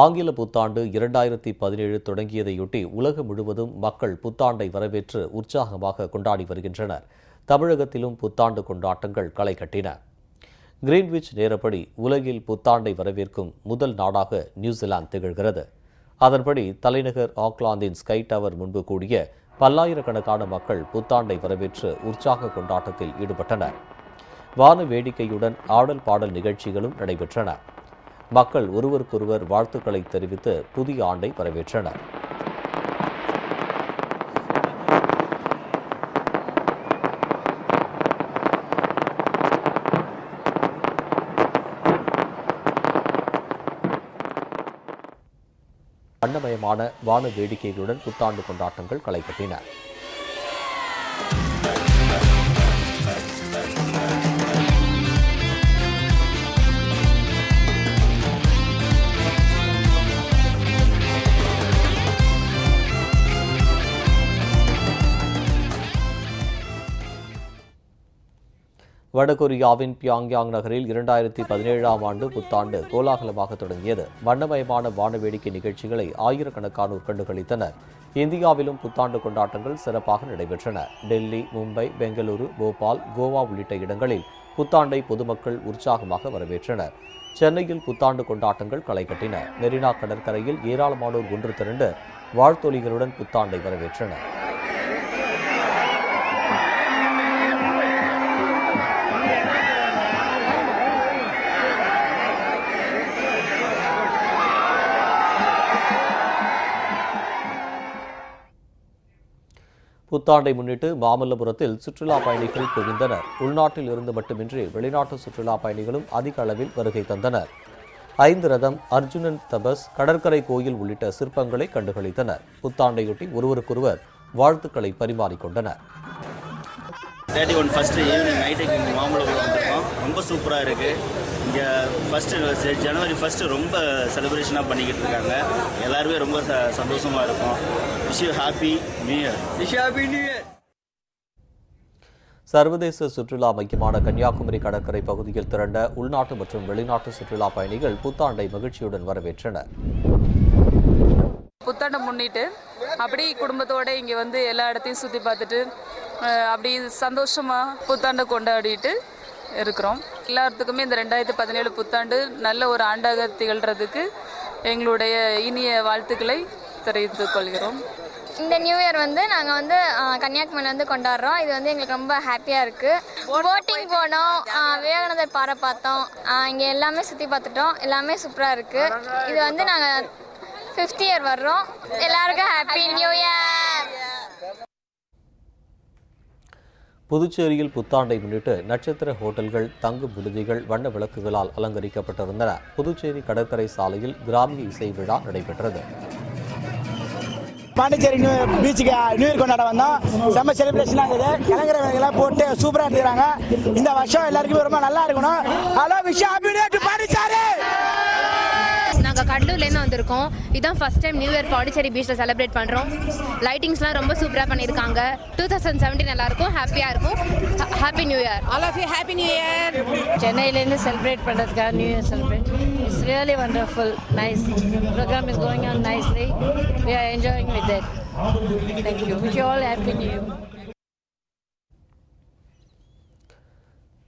ஆங்கில புத்தாண்டு இரண்டாயிரத்தி பதினேழு தொடங்கியதையொட்டி உலகம் முழுவதும் மக்கள் புத்தாண்டை வரவேற்று உற்சாகமாக கொண்டாடி வருகின்றனர். தமிழகத்திலும் புத்தாண்டு கொண்டாட்டங்கள் களை கட்டின. கிரீன்விச் நேரப்படி உலகில் புத்தாண்டை வரவேற்கும் முதல் நாடாக நியூசிலாந்து திகழ்கிறது. அதன்படி தலைநகர் ஆக்லாந்தின் ஸ்கை டவர் முன்பு கூடிய பல்லாயிரக்கணக்கான மக்கள் புத்தாண்டை வரவேற்று உற்சாக கொண்டாட்டத்தில் ஈடுபட்டனர். வான வேடிக்கையுடன் ஆடல் பாடல் நிகழ்ச்சிகளும் நடைபெற்றன. மக்கள் ஒருவருக்கொருவர் வாழ்த்துக்களை தெரிவித்து புதிய ஆண்டை வரவேற்றனர். வண்ணமயமான வான வேடிக்கைகளுடன் புத்தாண்டு கொண்டாட்டங்கள் களை வடகொரியாவின் பியாங்யாங் நகரில் இரண்டாயிரத்தி பதினேழாம் ஆண்டு புத்தாண்டு கோலாகலமாக தொடங்கியது. வண்ணமயமான வானவேடிக்கை நிகழ்ச்சிகளை ஆயிரக்கணக்கானோர் கண்டுகளித்தனர். இந்தியாவிலும் புத்தாண்டு கொண்டாட்டங்கள் சிறப்பாக நடைபெற்றன. டெல்லி மும்பை பெங்களூரு போபால் கோவா உள்ளிட்ட இடங்களில் புத்தாண்டை பொதுமக்கள் உற்சாகமாக வரவேற்றனர். சென்னையில் புத்தாண்டு கொண்டாட்டங்கள் களை கட்டின. மெரினா கடற்கரையில் ஏராளமானோர் ஒன்று திரண்டு வாழ்த்தொலிகளுடன் புத்தாண்டை வரவேற்றனர். புத்தாண்டை முன்னிட்டு மாமல்லபுரத்தில் சுற்றுலா பயணிகள் குவிந்தனர். உள்நாட்டில் இருந்து மட்டுமின்றி வெளிநாட்டு சுற்றுலா பயணிகளும் அதிக அளவில் வருகை தந்தனர். ஐந்து ரதம் அர்ஜுனன் தபஸ் கடற்கரை கோயில் உள்ளிட்ட சிற்பங்களை கண்டுகளித்தனர். புத்தாண்டையொட்டி ஒருவருக்கொருவர் வாழ்த்துக்களை பரிமாறிக்கொண்டனர். தேர்ட்டி ஒன் ஃபஸ்ட்டு ஈவினிங் நைட்டுக்கு இங்கே மாம்பழம் வந்திருக்கோம். ரொம்ப சூப்பராக இருக்குது இங்கே ஃபஸ்ட்டு ஜனவரி ஃபஸ்ட்டு ரொம்ப செலிப்ரேஷனாக பண்ணிக்கிட்டு இருக்காங்க. எல்லாருமே ரொம்ப ச சந்தோஷமாக இருக்கும். Wish you happy new year wish happy new year சர்வதேச சுற்றுலா மையமான கன்னியாகுமரி கடற்கரை பகுதியில் திரண்ட உள்நாட்டு மற்றும் வெளிநாட்டு சுற்றுலா பயணிகள் புத்தாண்டை மகிழ்ச்சியுடன் வரவேற்றனர். புத்தாண்டை முன்னிட்டு அப்படி குடும்பத்தோடு இங்கே வந்து எல்லா இடத்தையும் சுற்றி பார்த்துட்டு அப்படி சந்தோஷமாக புத்தாண்டை கொண்டாடிட்டு இருக்கிறோம். எல்லாத்துக்குமே இந்த ரெண்டாயிரத்தி பதினேழு புத்தாண்டு நல்ல ஒரு ஆண்டாக திகழ்கிறதுக்கு எங்களுடைய இனிய வாழ்த்துக்களை தெரிவித்துக் கொள்கிறோம். இந்த நியூ இயர் வந்து நாங்கள் வந்து கன்னியாகுமரியில் கன்னியாகுமரியில வந்து கொண்டாடுறோம். இது வந்து எங்களுக்கு ரொம்ப ஹாப்பியாக இருக்குது போட்டிங் போனோம் விவேகானந்தர் பாறை பார்த்தோம். இங்கே எல்லாமே சுற்றி பார்த்துட்டோம். எல்லாமே சூப்பராக இருக்குது இது வந்து நாங்கள் ஃபிஃப்த் இயர் வர்றோம். எல்லாருக்கும் ஹாப்பி நியூ இயர் புதுச்சேரியில் புத்தாண்டை முன்னிட்டு நட்சத்திர ஹோட்டல்கள் தங்கும் விடுதிகள் வண்ண விளக்குகளால் அலங்கரிக்கப்பட்டிருந்தன. புதுச்சேரி கடற்கரை சாலையில் கிராமிய இசை விழா நடைபெற்றது. பாண்டிச்சேரி நியூ பீச்சுக்கு நியூ இயர் கொண்டாட வந்தோம். செம்ம செலிப்ரேஷனாக இருக்குது கலங்கர வேலைகள்லாம் போட்டு சூப்பராக எடுத்துக்கிறாங்க. இந்த வருஷம் எல்லாருக்குமே ரொம்ப நல்லா இருக்கணும். ஹலோ விஷயம் ஹாப்பி கடலூர்லேருந்து வந்திருக்கோம். இதான் first time new year Pondicherry பீச்சில் செலிப்ரேட் பண்ணுறோம் லைட்டிங்ஸ்லாம் ரொம்ப சூப்பராக பண்ணியிருக்காங்க. டூ தௌசண்ட் செவன்டீன் எல்லாருக்கும் ஹாப்பியாக இருக்கும். Happy new year all of you happy new year சென்னையிலேருந்து செலிப்ரேட் பண்ணுறதுக்காக new year celebrate it's really wonderful nice programme is going on nicely we are enjoying with that thank you wish all happy new year